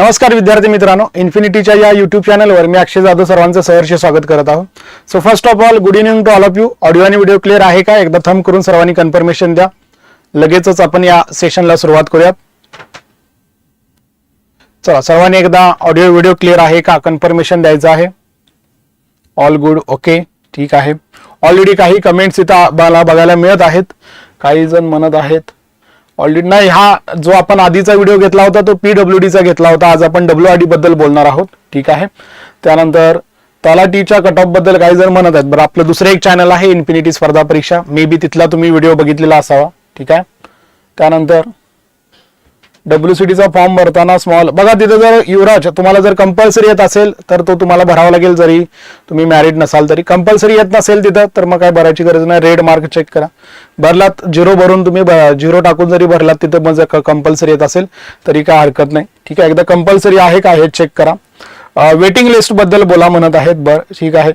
नमस्कार विद्यार्थी मित्रांनो इन्फिनिटीच्या या युट्यूब चॅनलवर मी अक्षय जाधव सर्वांचं सहर्ष स्वागत करत आहोत. So first of all good evening to all of you audio आणि व्हिडिओ क्लिअर आहे का? एकदा थंब करून सर्वांनी कन्फर्मेशन द्या. लगेचच आपण या सेशनला सुरुवात करूयात. चला सर्वांनी एकदा ऑडिओ व्हिडिओ क्लिअर आहे का? कन्फर्मेशन द्यायचं आहे. ऑल गुड ओके ठीक आहे. ऑलरेडी काही कमेंट्स इथं मला बघायला मिळत आहेत. काही जण म्हणत आहेत ऑलरेडी नाही हा जो आपण आधीचा व्हिडिओ घेतला होता तो पीडब्ल्यू डीचा घेतला होता. आज आपण डब्ल्यू आर डी बद्दल बोलणार आहोत. ठीक आहे? त्यानंतर तलाटीच्या कट ऑफबद्दल काही जण म्हणत आहेत. बरं आपलं दुसरं एक चॅनल आहे इन्फिनिटी स्पर्धा परीक्षा. मे बी तिथला तुम्ही व्हिडिओ बघितलेला असावा. ठीक आहे? त्यानंतर डब्ल्यू चा फॉर्म भरताना स्मॉल बघा तिथे जर युवराज तुम्हाला जर कंपल्सरी येत असेल तर तो तुम्हाला भरावा लागेल जरी. तुम्ही मॅरिड नसाल तरी. कंपल्सरी येत नसेल तिथं तर मग काय भरायची गरज नाही. रेड मार्क चेक करा. भरलात झिरो भरून तुम्ही झिरो टाकून जरी भरलात तिथं मग कंपल्सरी येत असेल तरी काय हरकत नाही. ठीक आहे एकदा कंपल्सरी आहे का हे चेक करा. वेटिंग लिस्टबद्दल बोला म्हणत आहेत. बरं ठीक आहे.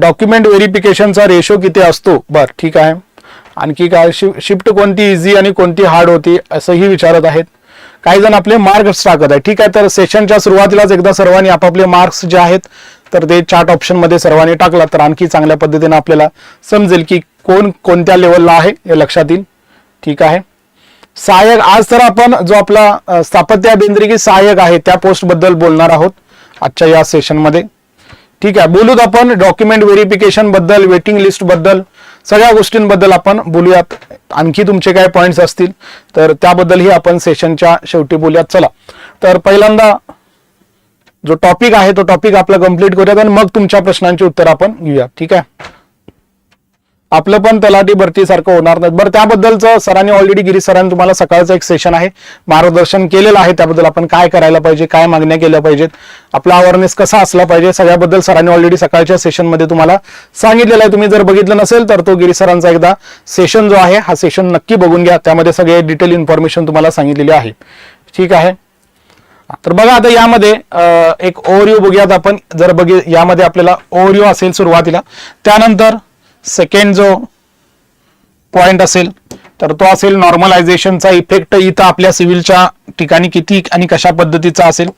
डॉक्युमेंट व्हेरिफिकेशनचा रेशो किती असतो? बर ठीक आहे. आणखी काय? शिफ्ट कोणती इझी आणि कोणती हार्ड होती असंही विचारत आहेत. काही जण आपले मार्क्स टाकत आहे ठीक आहे तर सेशनच्या सुरुवातीलाच एकदा सर्वांनी आपापले मार्क्स जे आहेत तर ते चार्ट ऑप्शनमध्ये सर्वांनी टाकला तर आणखी चांगल्या पद्धतीने आपल्याला समजेल की कोण कोणत्या लेवलला आहे हे लक्षात येईल. ठीक आहे. सहाय्यक आज तर आपण जो आपला स्थापत्य अभियांत्रिकी सहाय्यक आहे त्या पोस्टबद्दल बोलणार आहोत. आजच्या या सेशनमध्ये ठीक आहे बोलूत आपण डॉक्युमेंट व्हेरिफिकेशनबद्दल वेटिंग लिस्टबद्दल सगळ्या गोष्टींबद्दल आपण बोलूयात. आणखी तुमचे काय पॉइंट्स असतील तर त्याबद्दलही आपण सेशनच्या शेवटी बोलूयात. चला तर पहिल्यांदा जो टॉपिक आहे तो टॉपिक आपला कंप्लीट करूयात आणि मग तुमच्या प्रश्नांची उत्तर आपण घेऊया ठीक आहे? आपलं पण तलाठी भरतीसारखं होणार नाही. बरं त्याबद्दलचं सरांनी ऑलरेडी गिरीश सरांनी तुम्हाला सकाळचं एक सेशन आहे. मार्गदर्शन केलेलं आहे. त्याबद्दल आपण काय करायला पाहिजे काय मागण्या केल्या पाहिजेत आपला अवेअरनेस कसा असला पाहिजे सगळ्याबद्दल सरांनी ऑलरेडी सकाळच्या सेशनमध्ये तुम्हाला सांगितलेलं आहे. तुम्ही जर बघितलं नसेल तर तो गिरीश सरांचा एकदा सेशन जो आहे हा सेशन नक्की बघून घ्या. त्यामध्ये सगळे डिटेल इन्फॉर्मेशन तुम्हाला सांगितलेली आहे. ठीक आहे? तर बघा आता यामध्ये एक ओव्हरव्ह्यू बघूयात आपण. जर बघी यामध्ये आपल्याला ओव्हरव्ह्यू असेल सुरुवातीला. त्यानंतर सेकंड जो पॉइंट असेल तर तो असेल नॉर्मलायझेशनचा इफेक्ट इथं आपल्या सिव्हिलच्या ठिकाणी किती आणि कशा पद्धतीचा असेल.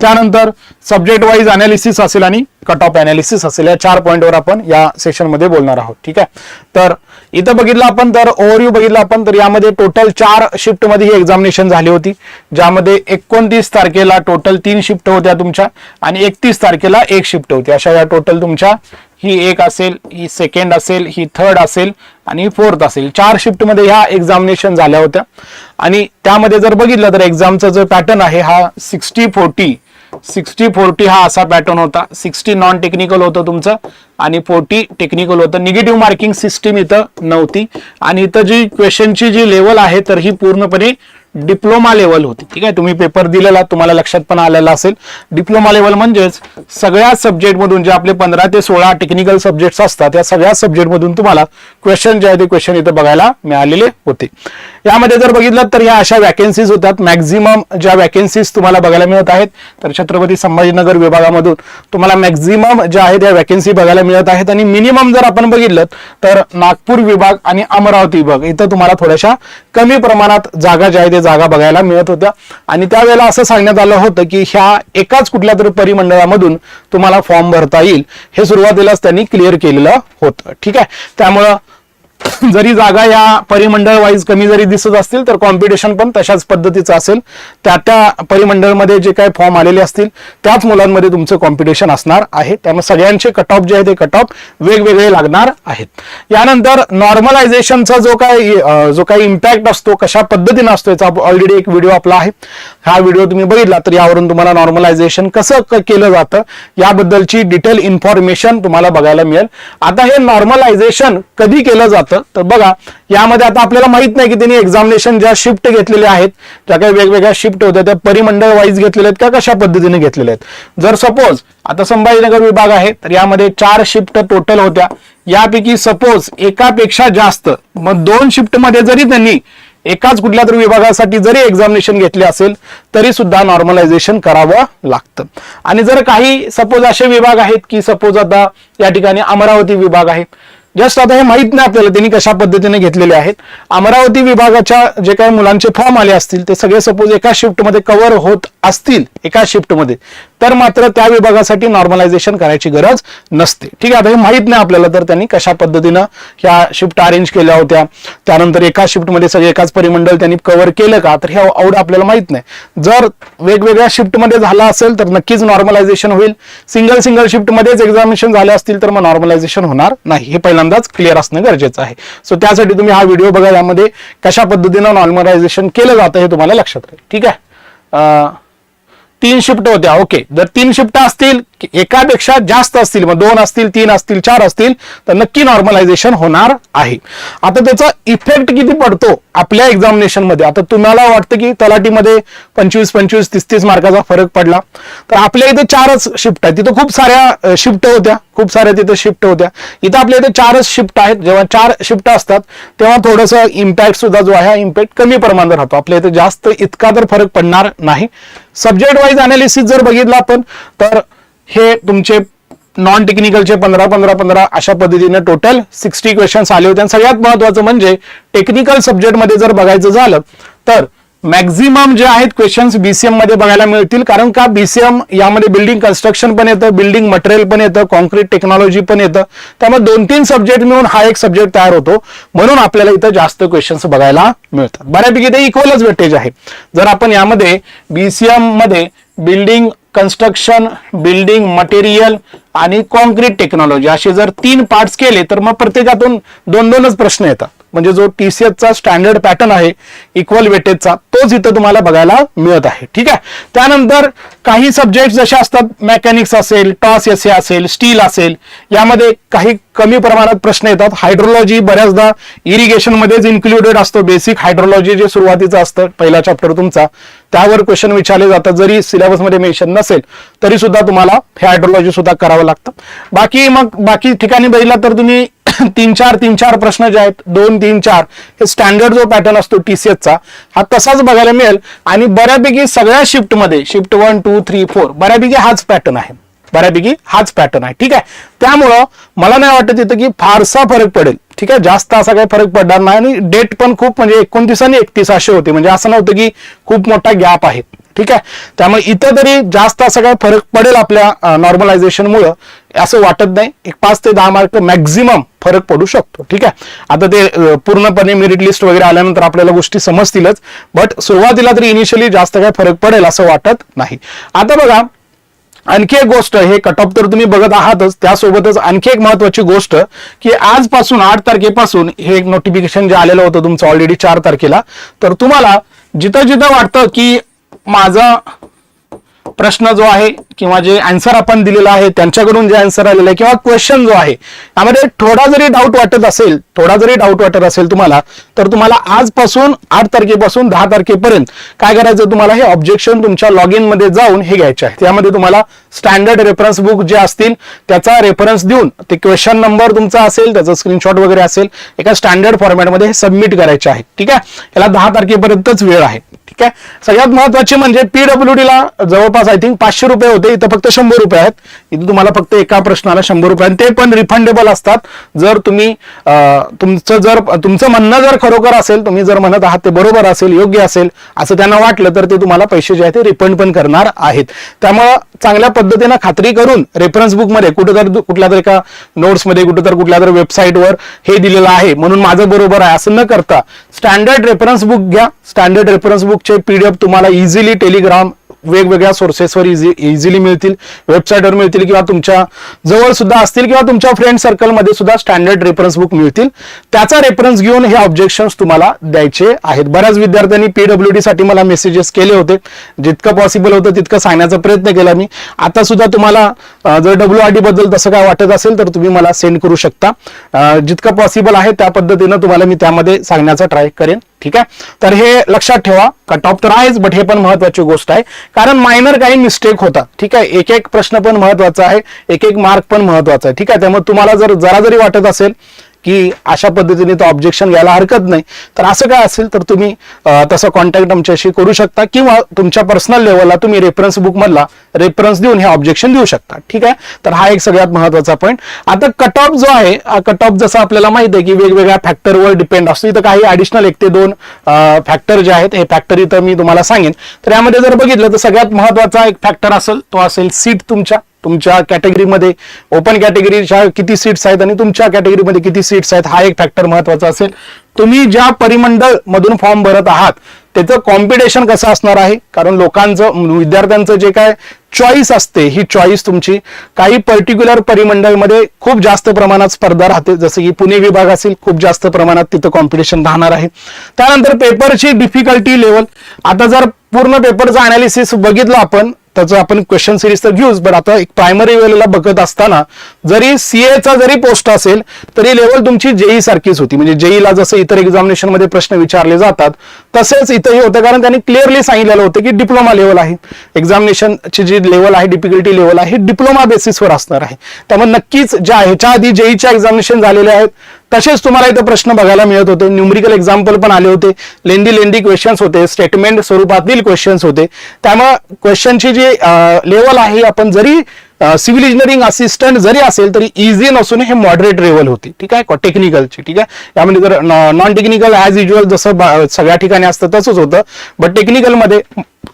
त्यानंतर सब्जेक्ट वाईज अनालिसिस असेल आणि कट ऑफ अनालिसिस असेल. या चार पॉईंटवर आपण या सेशनमध्ये बोलणार आहोत. ठीक आहे? तर इथं बघितलं आपण तर ओव्हरव्ह्यू बघितलं आपण तर यामध्ये टोटल चार शिफ्टमध्ये ही एक्झामिनेशन झाली होती. ज्यामध्ये एकोणतीस तारखेला टोटल तीन शिफ्ट होत्या तुमच्या आणि एकतीस तारखेला एक शिफ्ट होती. अशा या टोटल तुमच्या ही एक असेल ही सेकंड असेल ही थर्ड असेल आणि ही फोर्थ असेल. चार शिफ्टमध्ये ह्या एक्झामिनेशन झाल्या होत्या. आणि त्यामध्ये जर बघितलं तर एक्झामचा जो पॅटर्न आहे हा सिक्स्टी फोर्टी सिक्स्टी फोर्टी हा असा पॅटर्न होता. सिक्स्टी नॉन टेक्निकल होतं तुमचं आणि फोर्टी टेक्निकल होतं. निगेटिव्ह मार्किंग सिस्टीम इथं नव्हती. आणि इथं जी क्वेश्चनची जी लेवल आहे तर ही पूर्णपणे डिप्लोमा लेवल होती. ठीक आहे? तुम्ही पेपर दिलेला तुम्हाला लक्षात पण आलेला असेल. डिप्लोमा लेवल म्हणजेच सगळ्या सब्जेक्ट मधून जे आपले पंधरा ते सोळा टेक्निकल सब्जेक्ट्स असतात या सगळ्या सब्जेक्ट मधून तुम्हाला क्वेश्चन जे आहे ते क्वेश्चन इथं बघायला मिळालेले होते. यामध्ये जर बघितलं तर या अशा वॅकेन्सीज होतात. मॅक्झिमम ज्या वॅकेन्सीज तुम्हाला बघायला मिळत आहेत तर छत्रपती संभाजीनगर विभागामधून तुम्हाला मॅक्झिमम ज्या आहेत त्या वॅकेन्सी बघायला मिळत आहेत. आणि मिनिमम जर आपण बघितलं तर नागपूर विभाग आणि अमरावती विभाग इथं तुम्हाला थोड्याशा कमी प्रमाणात जागा ज्या आहेत जागा बघायला मिळत होत्या. आणि त्यावेळेला असं सांगण्यात आलं होतं की ह्या एकाच कुठल्या तरी परिमंडळामधून तुम्हाला फॉर्म भरता येईल. हे सुरुवातीलाच त्यांनी क्लिअर केलेलं होतं. ठीक आहे? त्यामुळं जरी जागा या परिमंडळ वाईज कमी जरी दिसत असतील तर कॉम्पिटिशन पण तशाच पद्धतीचं असेल. त्या त्या परिमंडळमध्ये जे काही फॉर्म आलेले असतील त्याच मुलांमध्ये तुमचं कॉम्पिटिशन असणार आहे. त्यामुळे सगळ्यांचे कट ऑफ जे आहे ते कट ऑफ वेगवेगळे लागणार आहेत. यानंतर नॉर्मलायझेशनचा जो काही जो काही इम्पॅक्ट असतो कशा पद्धतीनं असतो याचा ऑलरेडी एक व्हिडिओ आपला आहे. हा व्हिडिओ तुम्ही बघितला तर यावरून तुम्हाला नॉर्मलायझेशन कसं केलं जातं याबद्दलची डिटेल इन्फॉर्मेशन तुम्हाला बघायला मिळेल. आता हे नॉर्मलायझेशन कधी केलं जातं? तर बघा यामध्ये आता आपल्याला माहीत नाही की त्यांनी एक्झामिनेशन ज्या शिफ्ट घेतलेल्या आहेत ज्या काही वेगवेगळ्या शिफ्ट होत्या त्या परिमंडळ वाईज घेतलेल्या आहेत का कशा पद्धतीने घेतलेल्या आहेत? जर सपोज आता संभाजीनगर विभाग आहे तर यामध्ये चार शिफ्ट टोटल होत्या. यापैकी सपोज एकापेक्षा जास्त मग दोन शिफ्टमध्ये जरी त्यांनी एकाच कुठल्या तरी विभागासाठी जरी एक्झामिनेशन घेतले असेल तरी सुद्धा नॉर्मलायझेशन करावं लागतं. आणि जर काही सपोज असे विभाग आहेत की सपोज आता या ठिकाणी अमरावती विभाग आहे जस्ट आता हे माहीत नाही आपल्याला त्यांनी कशा पद्धतीने घेतलेले आहेत. अमरावती विभागाच्या जे काही मुलांचे फॉर्म आले असतील ते सगळे सपोज एका शिफ्टमध्ये कव्हर होत असतील एका शिफ्टमध्ये तर मात्र त्या विभागासाठी नॉर्मलायझेशन करायची गरज नसते. ठीक आहे आता हे माहीत नाही आपल्याला तर त्यांनी कशा पद्धतीनं ह्या शिफ्ट अरेंज केल्या होत्या. त्यानंतर एका शिफ्टमध्ये सगळे एकाच परिमंडल त्यांनी कव्हर केलं का? तर हे आवड आपल्याला माहीत नाही. जर वेगवेगळ्या शिफ्टमध्ये झाला असेल तर नक्कीच नॉर्मलायझेशन होईल. सिंगल सिंगल शिफ्टमध्येच एक्झामिनेशन झाले असतील तर मग नॉर्मलायझेशन होणार नाही. हे पहिल्यांदाच क्लिअर असणं गरजेचं आहे. सो त्यासाठी तुम्ही हा व्हिडिओ बघा यामध्ये कशा पद्धतीनं नॉर्मलायझेशन केलं जातं हे तुम्हाला लक्षात राहील. ठीक आहे? तीन शिफ्ट होत्या ओके. जर तीन शिफ्ट असतील एकापेक्षा जास्त असतील मग दोन असतील तीन असतील चार असतील तर नक्की नॉर्मलायझेशन होणार आहे. आता त्याचा इफेक्ट किती पडतो आपल्या एक्झामिनेशनमध्ये? आता तुम्हाला वाटतं की तलाटीमध्ये पंचवीस पंचवीस तीस तीस मार्काचा फरक पडला. तर आपल्या इथे चारच शिफ्ट आहेत. तिथं खूप साऱ्या शिफ्ट होत्या. खूप साऱ्या तिथं शिफ्ट होत्या. इथं आपल्या इथे चारच शिफ्ट आहेत. जेव्हा चार शिफ्ट असतात तेव्हा थोडंसं इम्पॅक्ट सुद्धा जो आहे इम्पॅक्ट कमी प्रमाणात राहतो. आपल्या इथे जास्त इतका तर फरक पडणार नाही. सब्जेक्ट वाईज अनालिसिस जर बघितला आपण तर हे तुमचे नॉन टेक्निकलचे पंधरा पंधरा पंधरा अशा पद्धतीने टोटल सिक्स्टी क्वेश्चन्स आले होते. आणि सगळ्यात महत्वाचं म्हणजे टेक्निकल सब्जेक्टमध्ये जर बघायचं झालं तर मॅक्झिमम जे आहेत क्वेश्चन्स बीसीएममध्ये बघायला मिळतील. कारण का? बीसीएम यामध्ये बिल्डिंग कन्स्ट्रक्शन पण येतं बिल्डिंग मटेरियल पण येतं कॉन्क्रीट टेक्नॉलॉजी पण येतं. त्यामुळे दोन तीन सब्जेक्ट मिळून हा एक सब्जेक्ट तयार होतो. म्हणून आपल्याला इथं जास्त क्वेश्चन्स बघायला मिळतात. बऱ्यापैकी ते इक्वलच वेटेज आहे. जर आपण यामध्ये बीसीएममध्ये बिल्डिंग कन्स्ट्रक्शन बिल्डिंग मटेरियल आणि कॉन्क्रीट टेक्नॉलॉजी असे जर तीन पार्ट्स केले तर मग प्रत्येकातून दोन दोनच प्रश्न येतात. म्हणजे जो टी सी एसचा स्टँडर्ड पॅटर्न आहे इक्वल वेटेजचा तोच इथं तुम्हाला बघायला मिळत आहे. ठीक आहे? त्यानंतर काही सब्जेक्ट जसे असतात मेकॅनिक्स असेल टॉस एस असेल स्टील असेल यामध्ये काही कमी प्रमाणात प्रश्न येतात. हायड्रोलॉजी बऱ्याचदा इरिगेशनमध्येच इन्क्लुडेड असतो. बेसिक हायड्रोलॉजी जे सुरुवातीचं असतं पहिला चॅप्टर तुमचा. त्यावर क्वेश्चन विचारले जातात. जरी सिलेबसमध्ये मेन्शन नसेल तरी सुद्धा तुम्हाला हे हायड्रोलॉजी सुद्धा करावं लागतं. बाकी मग बाकी ठिकाणी बघितला तर तुम्ही तीन चार तीन चार प्रश्न जे आहेत दोन तीन चार हे स्टँडर्ड जो पॅटर्न असतो टीसीएसचा हा तसाच बघायला मिळेल. आणि बऱ्यापैकी सगळ्या शिफ्टमध्ये shift one two three four बऱ्यापैकी हाच पॅटर्न आहे. बऱ्यापैकी हाच पॅटर्न आहे. ठीक आहे? त्यामुळं मला नाही वाटत इथं की फारसा फरक पडेल. ठीक आहे? जास्त असा काही फरक पडणार नाही. आणि डेट पण खूप म्हणजे एकोणतीस आणि एकतीस असे होते. म्हणजे असं नव्हतं की खूप मोठा गॅप आहे. ठीक आहे? त्यामुळे इथं तरी जास्त असा काय फरक पडेल आपल्या नॉर्मलायझेशन मुळे. असं वाटत नाही. एक पाच ते दहा मार्क मॅक्झिमम फरक पडू शकतो. ठीक आहे? आता ते पूर्णपणे मेरिट लिस्ट वगैरे आल्यानंतर आपल्याला गोष्टी समजतीलच. बट सुरुवातीला तरी इनिशियली जास्त काय फरक पडेल असं वाटत नाही. आता बघा आणखी एक गोष्ट हे कट ऑफ तर तुम्ही बघत आहातच. त्यासोबतच आणखी एक महत्वाची गोष्ट की आजपासून आठ तारखेपासून हे एक नोटिफिकेशन जे आलेलं होतं तुमचं ऑलरेडी चार तारखेला तर तुम्हाला जिथं जिथं वाटतं की माझा प्रश्न जो आहे किंवा जे आन्सर आपण दिलेला आहे त्यांच्याकडून जे आन्सर आलेलं आहे किंवा क्वेश्चन जो आहे त्यामध्ये थोडा जरी डाऊट वाटत असेल थोडा जरी डाऊट वाटत असेल तुम्हाला तर तुम्हाला आजपासून आठ तारखेपासून दहा तारखेपर्यंत काय करायचं तुम्हाला? हे ऑब्जेक्शन तुमच्या लॉग इनमध्ये जाऊन हे घ्यायचे आहे त्यामध्ये तुम्हाला स्टँडर्ड रेफरन्स बुक जे असतील त्याचा रेफरन्स देऊन ते क्वेश्चन नंबर तुमचा असेल त्याचा स्क्रीनशॉट वगैरे असेल एका स्टँडर्ड फॉर्मॅटमध्ये हे सबमिट करायचे आहे ठीक आहे? याला दहा तारखेपर्यंतच वेळ आहे. ठीक आहे? सगळ्यात महत्त्वाचे म्हणजे पीडब्ल्यूडी ला जवळपास आय थिंक पाचशे रुपये होते. इथं फक्त शंभर रुपये आहेत. इथं तुम्हाला फक्त एका प्रश्नाला शंभर रुपये आणि ते पण रिफंडेबल असतात. जर तुम्ही तुमचं जर तुमचं म्हणणं जर खरोखर असेल तुम्ही जर म्हणत आहात ते बरोबर असेल योग्य असेल असं त्यांना वाटलं तर ते तुम्हाला पैसे जे आहेत ते रिफंड पण करणार आहेत. त्यामुळं चांगल्या पद्धतीनं खात्री करून रेफरन्स बुकमध्ये कुठेतरी कुठल्या तरी एका नोट्समध्ये कुठेतरी कुठल्या तरी वेबसाईटवर हे दिलेलं आहे. म्हणून माझं बरोबर आहे. असं न करता स्टँडर्ड रेफरन्स बुक घ्या. स्टँडर्ड रेफरन्स बुक चे पीडीएफ तुम्हाला इझिली टेलिग्राम वेगवेगळ्या सोर्सेसवर इझी इझिली मिळतील. वेबसाईटवर मिळतील किंवा तुमच्या जवळ सुद्धा असतील किंवा तुमच्या फ्रेंड सर्कलमध्ये सुद्धा स्टँडर्ड रेफरन्स बुक मिळतील. त्याचा रेफरन्स घेऊन हे ऑब्जेक्शन्स तुम्हाला द्यायचे आहेत. बऱ्याच विद्यार्थ्यांनी पीडब्ल्यूडी साठी मला मेसेजेस केले होते. जितकं पॉसिबल होतं तितकं सांगण्याचा प्रयत्न केला मी. आता सुद्धा तुम्हाला जर डब्ल्यू आर डी बद्दल तसं काय वाटत असेल तर तुम्ही मला सेंड करू शकता. जितकं पॉसिबल आहे त्या पद्धतीनं तुम्हाला मी त्यामध्ये सांगण्याचा ट्राय करेन. ठीक आहे? तर हे लक्षात ठेवा कट ऑफ तर आहेच बट हे पण महत्वाची गोष्ट आहे. कारण मायनर काही मिस्टेक होता ठीक आहे? एक एक प्रश्न पण महत्त्वाचा आहे एक एक मार्क पण महत्त्वाचा आहे. ठीक आहे? त्यामुळे तुम्हाला जर जरा जरी वाटत असेल की अशा पद्धतीने तो ऑब्जेक्शन घ्यायला हरकत नाही. तर असं काय असेल तर तुम्ही तसं कॉन्टॅक्ट आमच्याशी करू शकता किंवा तुमच्या पर्सनल लेवलला तुम्ही रेफरन्स बुकमधला रेफरन्स देऊन हे ऑब्जेक्शन देऊ शकता. ठीक आहे? तर हा एक सगळ्यात महत्त्वाचा पॉईंट आता कट ऑफ जो आहे कट ऑफ जसं आपल्याला माहीत आहे की वेगवेगळ्या फॅक्टरवर डिपेंड असतो. इथं काही ॲडिशनल एक ते दोन फॅक्टर जे आहेत हे फॅक्टर इथं मी तुम्हाला सांगेन. तर यामध्ये जर बघितलं तर सगळ्यात महत्त्वाचा एक फॅक्टर असेल तो असेल सीट तुमच्या. तुमच्या कॅटेगरीमध्ये ओपन कॅटेगरीच्या किती सीट्स आहेत आणि तुमच्या कॅटेगरीमध्ये किती सीट्स आहेत हा एक फॅक्टर महत्त्वाचा असेल. तुम्ही ज्या परिमंडळ मधून फॉर्म भरत आहात त्याचं कॉम्पिटिशन कसं असणार आहे? कारण लोकांचं विद्यार्थ्यांचं जे काय चॉईस असते ही चॉईस तुमची. काही पर्टिक्युलर परिमंडळमध्ये खूप जास्त प्रमाणात स्पर्धा राहते. जसं की पुणे विभाग असेल खूप जास्त प्रमाणात तिथं कॉम्पिटिशन राहणार आहे. त्यानंतर पेपरची डिफिकल्टी लेवल आता जर पूर्ण पेपरचं अनालिसिस बघितलं आपण त्याचं आपण क्वेश्चन सिरीज तर घेऊच. बट आता एक प्रायमरी लेवलला बघत असताना जरी सीएचा जरी पोस्ट असेल तरी लेवल तुमची जेई सारखीच होती. म्हणजे जेईला जसं इतर एक्झामिनेशनमध्ये प्रश्न विचारले जातात तसेच इथंही होतं. कारण त्यांनी क्लिअरली सांगितलेलं होतं की डिप्लोमा लेवल आहे. एक्झामिनेशनची जी लेवल आहे डिफिकल्टी लेवल आहे डिप्लोमा बेसिसवर असणार आहे. त्यामुळे नक्कीच ज्या ह्याच्या आधी जेईच्या एक्झामिनेशन झालेले आहेत तसेच तुम्हाला इथं प्रश्न बघायला मिळत होते. न्यूमरिकल एक्झाम्पल पण आले होते. लेंदी लेंदी क्वेश्चन्स होते. स्टेटमेंट स्वरूपातील क्वेश्चन्स होते. त्यामुळे क्वेश्चनची जी लेवल आहे आपण जरी सिव्हिल इंजिनिअरिंग असिस्टंट जरी असेल तरी इझी नसून हे मॉडरेट लेवल होती. ठीक आहे? टेक्निकलची ठीक आहे? यामध्ये जर नॉन टेक्निकल ॲज युजल जसं सगळ्या ठिकाणी असतं तसंच होतं. बट टेक्निकलमध्ये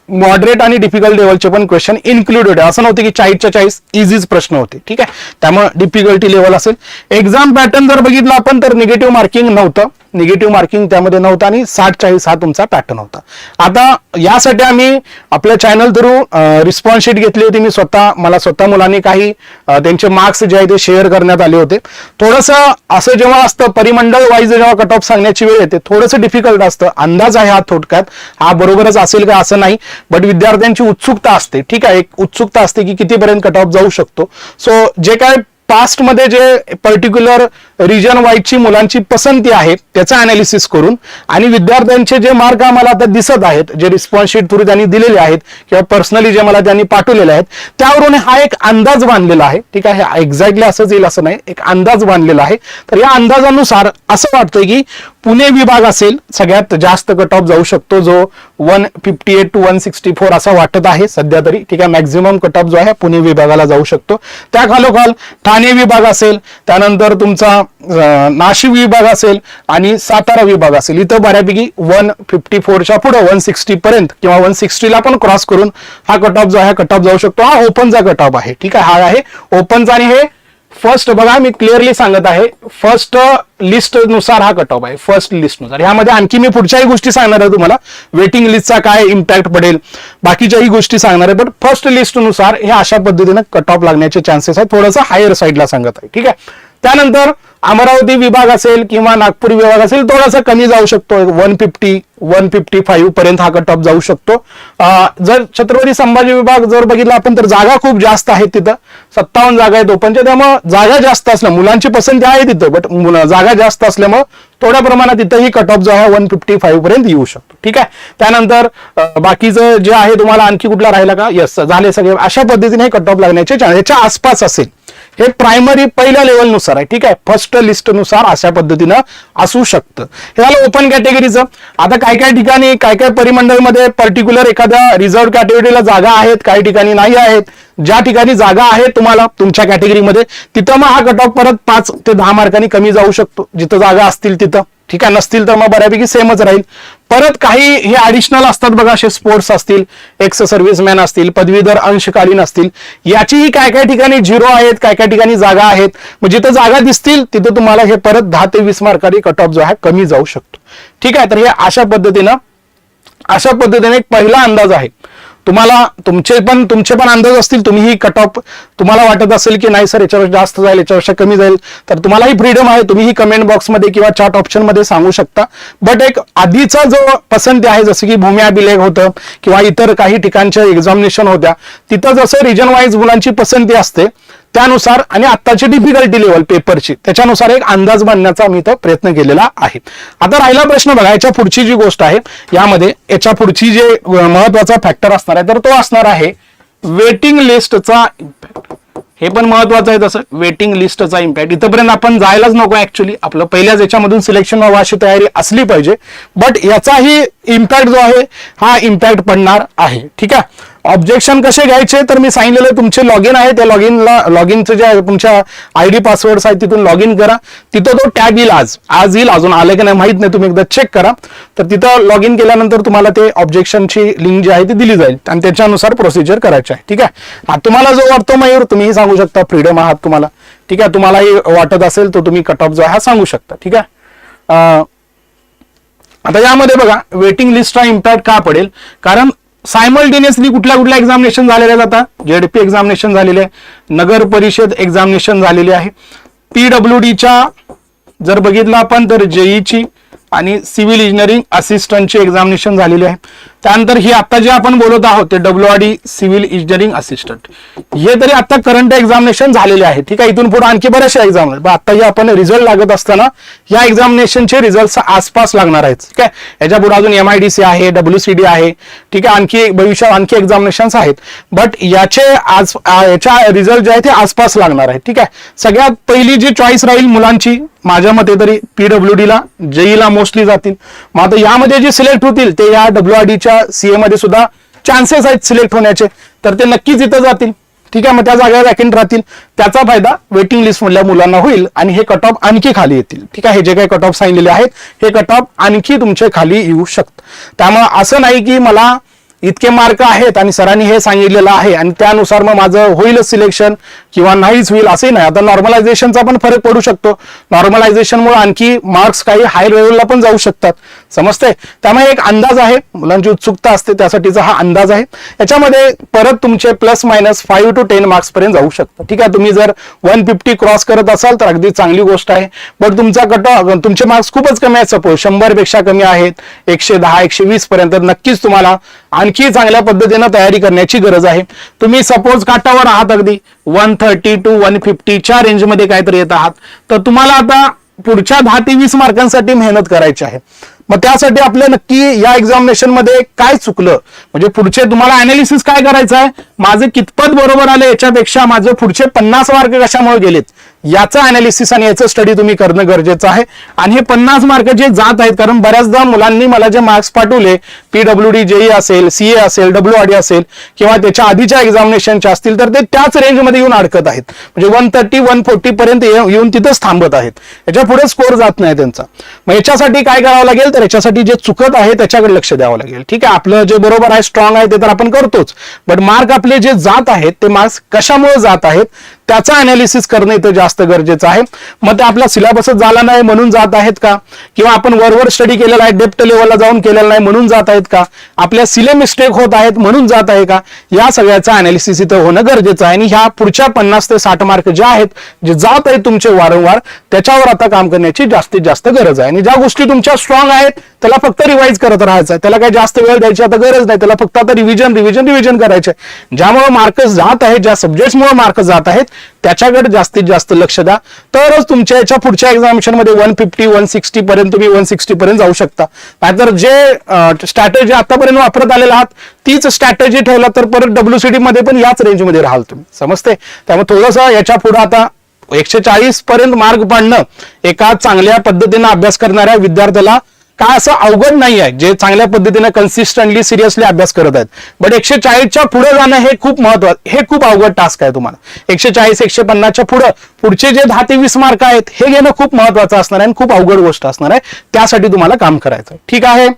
मॉडरेट आणि डिफिकल्ट लेवलचे पण क्वेश्चन इन्क्लूड होते असं नव्हतं की चाळीसच्या चाळीस इझीच प्रश्न होते. ठीक आहे? त्यामुळे डिफिकल्टी लेवल असेल. एक्झाम पॅटर्न जर बघितलं आपण तर निगेटिव्ह मार्किंग नव्हतं. निगेटिव्ह मार्किंग त्यामध्ये नव्हतं आणि साठ चाळीस हा तुमचा पॅटर्न होता. आता यासाठी आम्ही आपल्या चॅनल थ्रू रिस्पॉन्स शीट घेतली होती. मी स्वतः मला स्वतः मुलांनी काही त्यांचे मार्क्स जे आहे ते शेअर करण्यात आले होते. थोडंसं असं जेव्हा असतं परिमंडळ वाईज जेव्हा कट ऑफ सांगण्याची वेळ येते थोडंसं डिफिकल्ट असतं. अंदाज आहे हा थोडक्यात. हा बरोबरच असेल का असं नाही. बट विद्यार्थ्यांची उत्सुकता असते. ठीक आहे एक उत्सुकता असते की कितीपर्यंत कट ऑफ जाऊ शकतो. सो जे काय पास्टमध्ये जे पर्टिक्युलर रिजन वाईजची मुलांची पसंती आहे त्याचं अनालिसिस करून आणि विद्यार्थ्यांचे जे मार्क आम्हाला आता दिसत आहेत जे रिस्पॉन्स शीट थ्रू त्यांनी दिलेले आहेत किंवा पर्सनली जे मला त्यांनी पाठवलेले आहेत त्यावरून हा एक अंदाज बांधलेला आहे. ठीक आहे एक्झॅक्टली असंच येईल असं नाही एक अंदाज बांधलेला आहे. तर या अंदाजानुसार असं वाटतंय की पुणे विभाग असेल सगळ्यात जास्त कट ऑफ जाऊ शकतो जो one fifty eight two one sixty four असा वाटत आहे सध्या तरी. ठीक आहे मॅक्झिमम कट ऑफ जो आहे पुणे विभागाला जाऊ शकतो. त्या खालोखाल ठाणे विभाग असेल त्यानंतर तुमचा नाशिक विभाग असेल आणि सातारा विभाग असेल. इथं बऱ्यापैकी वन फिफ्टी फोरच्या पुढं वन सिक्स्टी पर्यंत किंवा वन सिक्स्टीला पण क्रॉस करून हा कट ऑफ जो आहे कट ऑफ जाऊ शकतो. हा ओपनचा कट ऑफ आहे. ठीक आहे हा आहे ओपनचा आणि हे फर्स्ट बघा मी क्लिअरली सांगत आहे फर्स्ट लिस्टनुसार हा कट ऑफ आहे. फर्स्ट लिस्टनुसार यामध्ये आणखी मी पुढच्याही गोष्टी सांगणार आहे तुम्हाला. वेटिंग लिस्टचा काय इम्पॅक्ट पडेल बाकीच्याही गोष्टी सांगणार आहे. पण फर्स्ट लिस्टनुसार हे अशा पद्धतीनं कट ऑफ लागण्याचे चान्सेस आहेत. थोडंसं हायर साईडला सांगत आहे. ठीक आहे? त्यानंतर अमरावती विभाग असेल किंवा नागपूर विभाग असेल थोडासा कमी जाऊ शकतो. One fifty one fifty five पर्यंत हा कट ऑफ जाऊ शकतो. जर छत्रपती संभाजी विभाग जर बघितला आपण तर जागा खूप जास्त आहेत तिथं. सत्तावन्न जागा आहेत ओपनच्या त्यामुळे जागा जास्त असल्या मुलांची पसंती आहे तिथं बट जागा जास्त असल्यामुळे थोड्या प्रमाणात तिथंही कट ऑफ जो आहे वन फिफ्टी फाईव्ह पर्यंत येऊ शकतो. ठीक आहे? त्यानंतर बाकीचं जे आहे तुम्हाला आणखी कुठला राहिला का? यस झाले सगळे. अशा पद्धतीने कट ऑफ लागण्याचे याच्या आसपास असेल. हे प्रायमरी पहिल्या लेवलनुसार आहे. ठीक आहे? फर्स्ट लिस्टनुसार अशा पद्धतीनं असू शकतं. हे झालं ओपन कॅटेगरीचं आता काय काय ठिकाणी काय काय परिमंडळमध्ये पर्टिक्युलर एखाद्या रिझर्व कॅटेगरीला जागा आहेत काही ठिकाणी नाही आहेत. ज्या ठिकाणी जागा आहे तुम्हाला तुमच्या कॅटेगरीमध्ये तिथं मग हा कट ऑफ परत पाच ते दहा मार्कांनी कमी जाऊ शकतो. जिथं जागा असतील तिथं. ठीक आहे? नसतील तर मग बऱ्यापैकी सेमच राहील. परत काही हे ॲडिशनल असतात बघा असे स्पोर्ट्स असतील एक्स सर्व्हिसमॅन असतील पदवीधर अंशकालीन असतील याचीही काय काय ठिकाणी झिरो आहेत काय काय ठिकाणी जागा आहेत मग जिथं जागा दिसतील तिथं तुम्हाला हे परत दहा ते वीस मार्काची कट ऑफ जो आहे कमी जाऊ शकतो. ठीक आहे? तर हे अशा पद्धतीनं अशा पद्धतीने एक पहिला अंदाज आहे. तुम्हाला तुमचे पण तुमचे पण अंदाज असतील तुम्हीही कट ऑफ तुम्हाला वाटत असेल की नाही सर याच्यापेक्षा जास्त जाईल याच्यापेक्षा कमी जाईल तर तुम्हालाही फ्रीडम आहे तुम्हीही कमेंट बॉक्समध्ये किंवा चॅट ऑप्शनमध्ये सांगू शकता. बट एक आधीचा जो पसंती आहे जसं की भूमी अभिलेख होतं किंवा इतर काही ठिकाणच्या एक्झामिनेशन होत्या तिथं जसं रिजन वाईज मुलांची पसंती असते त्यानुसार आणि आत्ताची डिफिकल्टी लेवल पेपरची त्याच्यानुसार एक अंदाज बांधण्याचा मी इथं प्रयत्न केलेला आहे. आता राहिला प्रश्न बघा याच्या पुढची जी गोष्ट आहे यामध्ये याच्या पुढची जे महत्त्वाचा फॅक्टर असतात असणार आहे. तर तो असणार आहे वेटिंग लिस्टचा इम्पॅक्ट हे पण महत्वाचं आहे तसं वेटिंग लिस्टचा इम्पॅक्ट इथंपर्यंत आपण जायलाच नको ऍक्च्युली आपलं पहिल्याच याच्यामधून सिलेक्शन व्हावं अशी तयारी असली पाहिजे. बट याचाही इम्पॅक्ट जो आहे हा इम्पॅक्ट पडणार आहे. ठीक आहे? ऑब्जेक्शन कसे घ्यायचे? तर मी सांगितलेलं तुमचे लॉग इन आहे त्या लॉग इनला लॉग इनचं जे आहे, तुमच्या आय डी पासवर्ड्स आहेत तिथून लॉग इन करा. तिथं तो टॅब येईल आज. आज येईल अजून आलं की नाही माहीत नाही तुम्ही एकदा चेक करा. तर तिथं लॉग इन केल्यानंतर तुम्हाला ते ऑब्जेक्शनची लिंक जी आहे ती दिली जाईल. आणि त्याच्यानुसार प्रोसिजर करायची आहे. ठीक आहे? तुम्हाला जो वाटतो मयूर तुम्हीही सांगू शकता फ्रीडम आहात तुम्हाला. ठीक आहे? तुम्हालाही वाटत असेल तो तुम्ही कट ऑफ जो आहे हा सांगू शकता. ठीक आहे? आता यामध्ये बघा वेटिंग लिस्टचा इम्पॅक्ट का पडेल? कारण सायमल्टेनियसली कुठल्या कुठल्या एक्झामिनेशन झालेल्या जातात जेडपी एक्झामिनेशन झालेले आहे. नगर परिषद एक्झामिनेशन झालेली आहे. पीडब्ल्यू डीच्या जर बघितलं आपण तर जेईची आणि सिव्हिल इंजिनिअरिंग असिस्टंटची एक्झामिनेशन झालेली आहे. त्यानंतर ही आता जे आपण बोलत आहोत ते W R D civil engineering assistant हे तरी आता करंट एक्झामिनेशन झालेले आहे. ठीक आहे इथून पुढे आणखी बऱ्याचशा एक्झाम पण आता जे आपण रिझल्ट लागत असताना या एक्झामिनेशनचे रिझल्ट आसपास लागणार आहेत. ठीक आहे याच्यापुढे अजून एम आय डी सी आहे डब्ल्यू सी डी आहे. ठीक आहे आणखी भविष्यात आणखी एक्झामिनेशन आहेत. बट याचे आज याच्या रिझल्ट जे आहे ते आसपास लागणार आहे ठीक आहे सगळ्यात पहिली जी चॉईस राहील मुलांची माझ्या मते तरी पीडब्ल्यू डी ला जेईला मोस्टली जातील. मग आता यामध्ये जे सिलेक्ट होतील ते या डब्ल्यू आर डीच्या सीए मध्ये सुद्धा चान्सेस आहेत सिलेक्ट होण्याचे. तर ते नक्कीच इथं जातील. ठीक आहे मग त्या जागा वॅकंट राहतील. त्याचा फायदा वेटिंग लिस्ट मधल्या मुलांना होईल आणि हे कट ऑफ आणखी खाली येतील. ठीक आहे जे काही कट ऑफ सांगितलेले आहेत हे कट ऑफ आणखी तुमचे खाली येऊ शकतात त्यामुळे असं नाही की मला इतके मार्क आहेत आणि सरांनी हे सांगितलेलं आहे आणि त्यानुसार मग माझं होईलच सिलेक्शन किंवा नाहीच होईल असंही नाही. आता नॉर्मलायझेशनचा पण फरक पडू शकतो. नॉर्मलायझेशनमुळे आणखी मार्क्स काही हाय लेवलला पण जाऊ शकतात. समजते त्यामुळे एक अंदाज आहे. मुलांची उत्सुकता असते त्यासाठीचा हा अंदाज आहे. याच्यामध्ये परत तुमचे plus minus five to ten marks पर्यंत जाऊ शकतं. ठीक आहे तुम्ही जर वन फिफ्टी क्रॉस करत असाल तर अगदी चांगली गोष्ट आहे. बट तुमचा कट तुमचे मार्क्स खूपच कमी आहेत सपोज शंभरपेक्षा कमी आहेत एकशे दहा एकशे वीस पर्यंत नक्कीच तुम्हाला आणखी चांगल्या पद्धतीनं तयारी करण्याची गरज आहे. तुम्ही सपोज काटावर आहात अगदी वन थर्टी टू वन फिफ्टीच्या रेंजमध्ये काहीतरी येत आहात. तर तुम्हाला आता पुढच्या दहा ते वीस मार्कांसाठी मेहनत करायची आहे. मग त्यासाठी आपलं नक्की या एक्झामिनेशनमध्ये काय चुकलं? म्हणजे पुढचे तुम्हाला अनालिसिस काय करायचं आहे माझे कितपत बरोबर आले याच्यापेक्षा माझे पुढचे पन्नास मार्क कशामुळे गेलेत? याचं अनालिसिस आणि याचं स्टडी तुम्ही करणं गरजेचं आहे. आणि हे पन्नास मार्क जे जात आहेत कारण बऱ्याचदा मुलांनी मला जे मार्क्स पाठवले पीडब्ल्यू डी जेई असेल सीए असेल डब्ल्यू आर डी असेल किंवा त्याच्या आधीच्या एक्झामिनेशनच्या असतील तर ते त्याच रेंजमध्ये येऊन अडकत आहेत. म्हणजे वन थर्टी वन फोर्टी पर्यंत येऊन तिथंच थांबत आहेत. याच्यापुढे स्कोर जात नाही त्यांचा. मग याच्यासाठी काय करावं लागेल? तर याच्यासाठी जे चुकत आहे त्याच्याकडे लक्ष द्यावं लागेल. ठीक आहे आपलं जे बरोबर आहे स्ट्रॉंग आहे ते तर आपण करतोच. बट मार्क आपले जे जात आहेत ते मार्क्स कशामुळे जात आहेत त्याचा अनालिसिस करणं इथं जास्त गरजेचं आहे. मग ते आपला सिलेबसच झाला नाही म्हणून जात आहेत का? किंवा आपण वरवर स्टडी केलेला आहे डेप्थ लेवलला जाऊन केलेला नाही म्हणून जात आहेत का? आपल्या सिले मिस्टेक होत आहेत म्हणून जात आहे का? या सगळ्याचा अनालिसिस इथं होणं गरजेचं आहे. आणि ह्या पुढच्या पन्नास ते साठ मार्क जे आहेत जे जात आहेत तुमचे वारंवार त्याच्यावर आता काम करण्याची जास्तीत जास्त गरज आहे. आणि ज्या गोष्टी तुमच्या स्ट्रॉंग आहेत त्याला फक्त रिवाईज करत राहायचं आहे. त्याला काही जास्त वेळ द्यायची आता गरज नाही. त्याला फक्त आता रिव्हिजन रिव्हिजन रिव्हिजन करायचे ज्यामुळे मार्क जात आहेत ज्या सब्जेक्टमुळे मार्क जात आहेत त्याच्याकडे जास्तीत जास्त लक्ष द्या. तरच तुमच्या याच्या पुढच्या एक्झामिशनमध्ये वन फिफ्टी वन सिक्स्टी पर्यंत तुम्ही वन सिक्स्टी पर्यंत जाऊ शकता. नाहीतर जे स्ट्रॅटेजी आतापर्यंत वापरत आलेला आहात तीच स्ट्रॅटेजी ठेवला तर परत डब्ल्यूसीडी मध्ये पण याच रेंजमध्ये राहाल तुम्ही. समजते त्यामुळे थोडंसं याच्यापुढे आता एकशे चाळीस पर्यंत मार्ग पाडणं एका चांगल्या पद्धतीनं अभ्यास करणाऱ्या विद्यार्थ्याला काय असं अवघड नाही आहे. जे चांगल्या पद्धतीने कन्सिस्टंटली सिरियसली अभ्यास करत आहेत. बट एकशे चाळीसच्या पुढे जाणं हे खूप महत्वाचं हे खूप अवघड टास्क आहे तुम्हाला. एकशे चाळीस एकशे पन्नासच्या पुढे पुढचे जे दहा ते वीस मार्क आहेत हे घेणं खूप महत्वाचं असणार आहे आणि खूप अवघड गोष्ट असणार आहे. त्यासाठी तुम्हाला काम करायचं. ठीक आहे?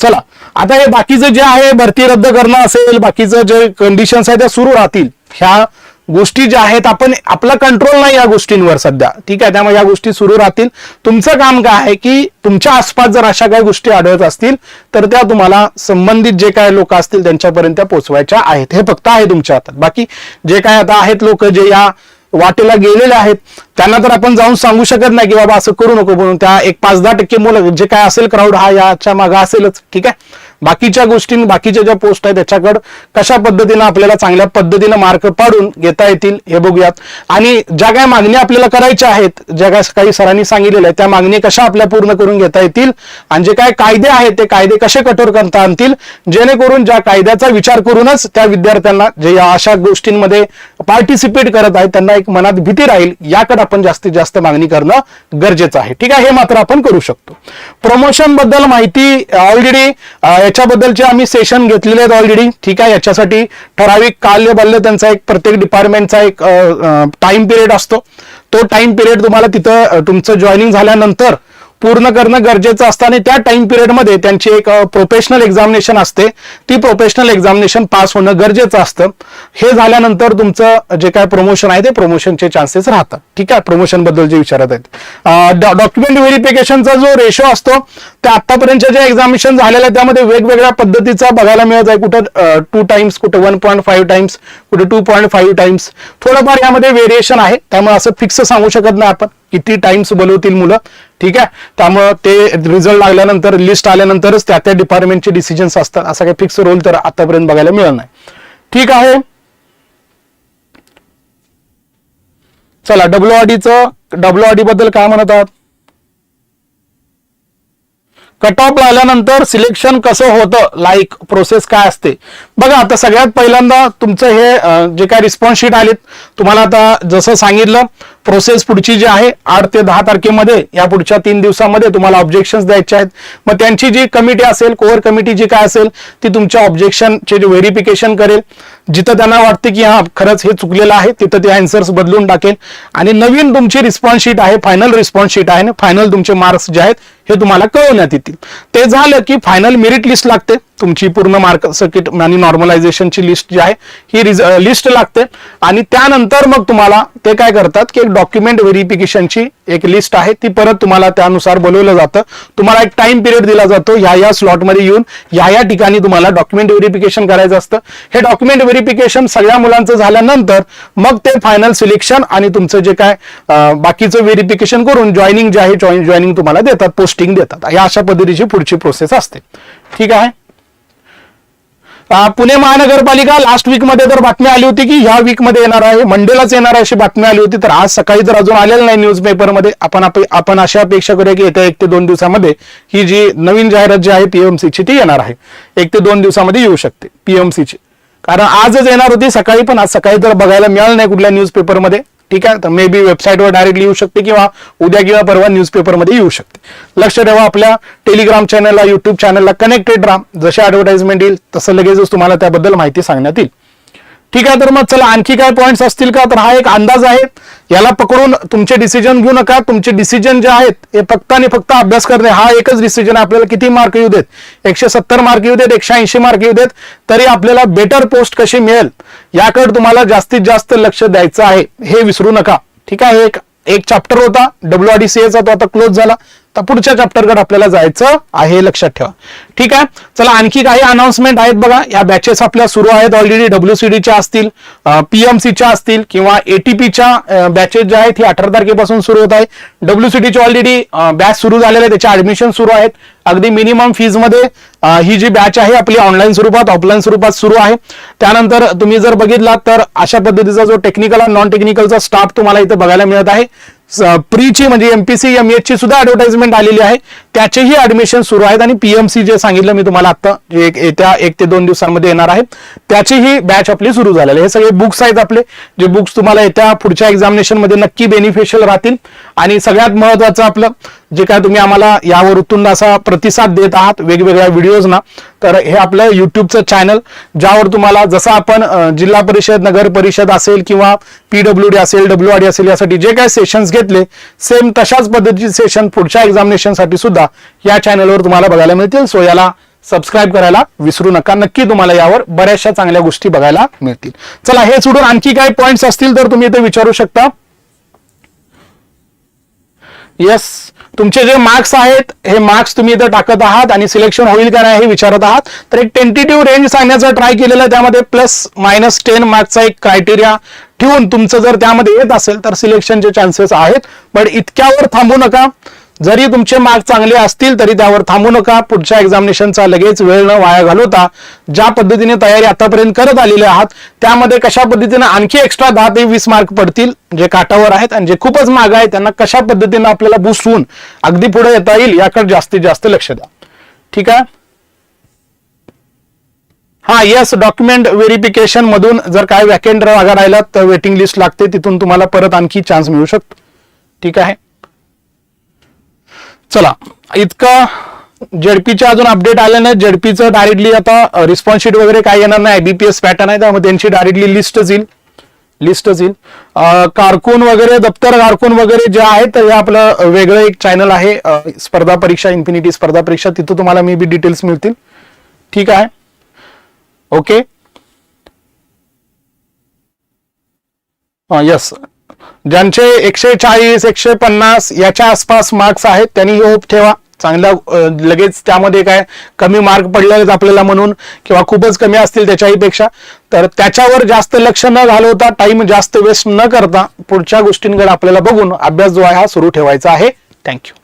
चला. आता हे बाकीचं जे आहे भरती रद्द करणं असेल बाकीचं जे कंडिशन्स आहेत त्या सुरू राहतील. ह्या गोष्टी ज्या आहेत आपण आपला कंट्रोल नाही या गोष्टींवर सध्या. ठीक आहे? त्यामुळे या गोष्टी सुरू राहतील. तुमचं काम काय आहे की तुमच्या आसपास जर अशा काही गोष्टी आढळत असतील तर त्या तुम्हाला संबंधित जे काय लोक असतील त्यांच्यापर्यंत त्या पोहोचवायच्या आहेत. हे फक्त आहे तुमच्या हातात. बाकी जे काय आता आहेत लोक जे या वाटेला गेलेले आहेत त्यांना तर आपण जाऊन सांगू शकत नाही की बाबा असं करू नको म्हणून. त्या एक पाच दहा टक्के मुलं जे काय असेल क्राऊड हा याच्या मागे असेलच. ठीक आहे? बाकीच्या गोष्टी बाकीच्या ज्या पोस्ट आहेत त्याच्याकडे कशा पद्धतीनं आपल्याला चांगल्या पद्धतीनं मार्क पाडून घेता येतील हे बघूयात. आणि ज्या काय मागणी आपल्याला करायच्या आहेत ज्या काय काही सरांनी सांगितलेल्या आहेत त्या मागणी कशा आपल्या पूर्ण करून घेता येतील आणि जे काय कायदे आहेत ते कायदे कसे कठोर करता आणतील जेणेकरून ज्या कायद्याचा विचार करूनच त्या विद्यार्थ्यांना जे या अशा गोष्टींमध्ये पार्टिसिपेट करत आहेत त्यांना एक मनात भीती राहील याकडे आपण जास्तीत जास्त मागणी करणं गरजेचं आहे. ठीक आहे? हे मात्र आपण करू शकतो. प्रमोशनबद्दल माहिती ऑलरेडी याच्याबद्दलचे आम्ही सेशन घेतलेले आहेत ऑलरेडी ठीक आहे याच्यासाठी ठराविक काल्य बल्य त्यांचा एक प्रत्येक डिपार्टमेंटचा एक टाइम पिरियड असतो. तो टाइम पिरियड तुम्हाला तिथं तुमचं जॉईनिंग झाल्यानंतर पूर्ण करणं गरजेचं असतं आणि त्या टाइम पिरियडमध्ये त्यांची एक प्रोफेशनल एक्झामिनेशन असते. ती प्रोफेशनल एक्झामिनेशन पास होणं गरजेचं असतं. हे झाल्यानंतर तुमचं जे काय प्रमोशन आहे ते प्रमोशनचे चान्सेस राहतात. ठीक आहे? प्रमोशनबद्दल जे विचारत आहेत. डॉक्युमेंट व्हेरिफिकेशनचा जो रेशो असतो त्या आतापर्यंतच्या ज्या एक्झामिनेशन झालेल्या त्यामध्ये वेगवेगळ्या पद्धतीचा बघायला मिळत आहे. कुठं टू टाइम्स कुठं वन पॉईंट फाईव्ह टाइम्स कुठे टू पॉईंट फाईव्ह टाइम्स थोडंफार यामध्ये व्हेरिएशन आहे. त्यामुळे असं फिक्स सांगू शकत नाही आपण. किती टाइम्स बोलवतील मुलं ठीक आहे? त्यामुळं ते रिझल्ट लागल्यानंतर लिस्ट आल्यानंतरच त्या त्या डिपार्टमेंटचे डिसिजन्स असतात. असा काही फिक्स रोल तर आतापर्यंत बघायला मिळत नाही. ठीक आहे? चला डब्ल्यू आडीचं डब्ल्यू आडी बद्दल काय म्हणतात? कट ऑफ लागल्यानंतर सिलेक्शन कसं होतं? लाईक प्रोसेस काय असते? बघा आता सगळ्यात पहिल्यांदा तुमचं हे जे काय रिस्पॉन्स शीट आलेत तुम्हाला आता जसं सांगितलं प्रोसेस पुढची जी आहे आठ ते दहा तारखेमध्ये या पुढच्या तीन दिवसामध्ये तुम्हाला ऑब्जेक्शन द्यायचे आहेत. मग त्यांची जी कमिटी असेल कोअर कमिटी जी काय असेल ती तुमच्या ऑब्जेक्शनचे जे व्हेरिफिकेशन करेल. जिथं त्यांना वाटते की हा खरंच हे चुकलेलं आहे तिथं ते अँसर्स बदलून टाकेल. आणि नवीन तुमची रिस्पॉन्स शीट आहे फायनल रिस्पॉन्स शीट आहे फायनल तुमचे मार्क्स जे आहेत हे तुम्हाला कळवण्यात येतील. ते झालं की फायनल मेरिट लिस्ट लागते. तुमची पूर्ण मार्क सर्किट आणि नॉर्मलायझेशनची लिस्ट जी आहे ही लिस्ट लागते. आणि त्यानंतर मग तुम्हाला ते काय करतात की एक डॉक्युमेंट व्हेरिफिकेशनची एक लिस्ट आहे ती परत तुम्हाला त्यानुसार बोलवलं जातं. तुम्हाला एक टाइम पिरियड दिला जातो ह्या या स्लॉटमध्ये येऊन ह्या या ठिकाणी तुम्हाला डॉक्युमेंट व्हेरिफिकेशन करायचं असतं. हे डॉक्युमेंट व्हेरिफिकेशन सगळ्या मुलांचं झाल्यानंतर मग ते फायनल सिलेक्शन आणि तुमचं जे काय बाकीचं व्हेरिफिकेशन करून जॉईनिंग जे आहे जॉईनिंग तुम्हाला देतात पोस्टिंग देतात. या अशा पद्धतीची पुढची प्रोसेस असते. ठीक आहे? पुणे महानगरपालिका लास्ट वीकमध्ये तर बातमी आली होती की ह्या वीकमध्ये येणार आहे मंडेलाच येणार आहे अशी बातमी आली होती तर आज सकाळी तर अजून आलेलं नाही न्यूज पेपरमध्ये आपण आपण अशा अपेक्षा करूया की येत्या एक ते दोन दिवसामध्ये ही जी नवीन जाहिरात जी आहे पीएमसीची ती येणार आहे. एक ते दोन दिवसामध्ये येऊ शकते पीएमसीची कारण आजच येणार होती सकाळी पण आज सकाळी तर बघायला मिळालं नाही कुठल्या न्यूज पेपरमध्ये ठीक आहे? तर मे बी वेबसाईटवर डायरेक्टली येऊ शकते किंवा उद्या किंवा परवा न्यूजपेपरमध्ये येऊ शकते. लक्ष ठेवा आपल्या टेलिग्राम चॅनलला युट्यूब चॅनलला कनेक्टेड राहा. जसे ऍडव्हर्टाइजमेंट येईल तसं लगेचच तुम्हाला त्याबद्दल माहिती सांगण्यात येईल. ठीक आहे तर मग चला आणखी काय पॉईंट्स असतील का? तर हा एक अंदाज आहे. याला पकडून तुमचे डिसिजन घेऊ नका. तुमचे डिसिजन जे आहेत हे फक्त आणि फक्त अभ्यास करणे. हा एकच डिसिजन आहे. आपल्याला किती मार्क येऊ देत? एकशे सत्तर मार्क येऊ देत एकशे ऐंशी मार्क येऊ देत. तरी आपल्याला बेटर पोस्ट कशी मिळेल? याकडे तुम्हाला जास्तीत जास्त लक्ष द्यायचं आहे. हे विसरू नका. ठीक आहे एक एक चॅप्टर होता. डब्ल्यू आर डी सी एचा तो आता क्लोज झाला. तर पुढच्या चॅप्टरकडे आपल्याला जायचं आहे लक्षात ठेवा. ठीक आहे? चला आणखी काही अनाउन्समेंट आहेत बघा. या बॅचेस आपल्या सुरू आहेत. ऑलरेडी डब्ल्यूसीडीच्या असतील पीएमसीच्या असतील किंवा एटीपीच्या बॅचेस ज्या आहेत ही अठरा तारखेपासून सुरू होत आहे. डब्ल्यूसीडीची ऑलरेडी बॅच सुरू झालेले आहे त्याचे ऍडमिशन सुरू आहेत. अगदी मिनिमम फीजमध्ये ही जी बॅच आहे आपली ऑनलाईन स्वरूपात ऑफलाईन स्वरूपात सुरू आहे. त्यानंतर तुम्ही जर बघितलात तर अशा पद्धतीचा जो टेक्निकल आणि नॉन टेक्निकलचा स्टाफ तुम्हाला इथं बघायला मिळत आहे. प्रीची म्हणजे एमपीसी एम ची सुद्धा ऍडव्हर्टाइजमेंट आलेली आहे. त्याचेही ऍडमिशन सुरू आहेत आणि पीएमसी जे सांगितलं मी तुम्हाला आता एक येत्या एक ते दोन दिवसांमध्ये येणार आहे त्याचीही बॅच आपली सुरू झालेली. हे सगळे बुक्स आहेत आपले जे बुक्स तुम्हाला येत्या पुढच्या एक्झामिनेशनमध्ये नक्की बेनिफिशियल राहतील. आणि सगळ्यात महत्वाचं आपलं जे काय तुम्ही आम्हाला यावर उत्तुंड असा प्रतिसाद देत आहात वेगवेगळ्या व्हिडिओजना तर हे आपलं युट्यूबचं चॅनल ज्यावर तुम्हाला जसं आपण जिल्हा परिषद नगर परिषद असेल किंवा पीडब्ल्यू डी असेल डब्ल्यू आर डी असेल यासाठी जे काय सेशन्स घेतले सेम तशाच पद्धतीचे सेशन पुढच्या एक्झामिनेशनसाठी सुद्धा सुद्धा या चॅनलवर तुम्हाला बघायला मिळतील. सो याला सबस्क्राईब करायला विसरू नका. नक्की तुम्हाला यावर बऱ्याचशा चांगल्या गोष्टी बघायला मिळतील. चला हे सोडून आणखी काही पॉईंट्स असतील तर तुम्ही इथे विचारू शकता. येस तुमचे जे मार्क्स आहेत हे मार्क्स तुम्ही इथं टाकत आहात आणि सिलेक्शन होईल का नाही हे विचारत आहात. तर एक टेंटेटिव्ह रेंज सांगण्याचा ट्राय केलेला आहे. त्यामध्ये प्लस मायनस टेन मार्क्सचा एक क्रायटेरिया ठेवून तुमचं जर त्यामध्ये येत असेल तर सिलेक्शनचे चान्सेस आहेत. पण इतक्यावर थांबू नका. जरी तुमचे मार्क चांगले असतील तरी त्यावर थांबू नका. पुढच्या एक्झामिनेशनचा लगेच वेळ न वाया घालवता ज्या पद्धतीने तयारी आतापर्यंत करत आलेले आहात त्यामध्ये कशा पद्धतीने आणखी एक्स्ट्रा दहा ते वीस मार्क पडतील जे काटावर आहेत आणि जे खूपच माग आहेत त्यांना कशा पद्धतीने आपल्याला बूस्ट होऊन अगदी पुढे येता येईल याकडे जास्तीत जास्त लक्ष द्या. ठीक आहे? हा येस डॉक्युमेंट व्हेरिफिकेशन मधून जर काय वॅकेंट जागा राहिला तर वेटिंग लिस्ट लागते तिथून तुम्हाला परत आणखी चान्स मिळू शकतो. ठीक आहे? चला इतकं जेडपीच्या अजून अपडेट आलं नाही जेडपीचं डायरेक्टली आता रिस्पॉन्स शीट वगैरे काय येणार नाही. आयबीपीएस पॅटर्न आहे. त्यामुळे त्यांची डायरेक्टली लिस्टच येईल लिस्टच येईल कारकून वगैरे दप्तर कारकून वगैरे जे आहेत हे आपलं वेगळं एक चॅनल आहे. स्पर्धा परीक्षा इन्फिनिटी स्पर्धा परीक्षा. तिथं तुम्हाला मे बी डिटेल्स मिळतील. ठीक आहे? ओके यस ज्यांचे एकशे चाळीस एकशे पन्नास याच्या आसपास मार्क्स आहेत त्यांनी होप ठेवा. चांगला लगेच त्यामध्ये काय कमी मार्क पडलेलेच आपल्याला म्हणून किंवा खूपच कमी असतील त्याच्याही पेक्षा. तर त्याच्यावर जास्त लक्ष न घालवता टाइम जास्त वेस्ट न करता पुढच्या गोष्टींकडे आपल्याला बघून अभ्यास जो आहे हा सुरू ठेवायचा आहे. थँक्यू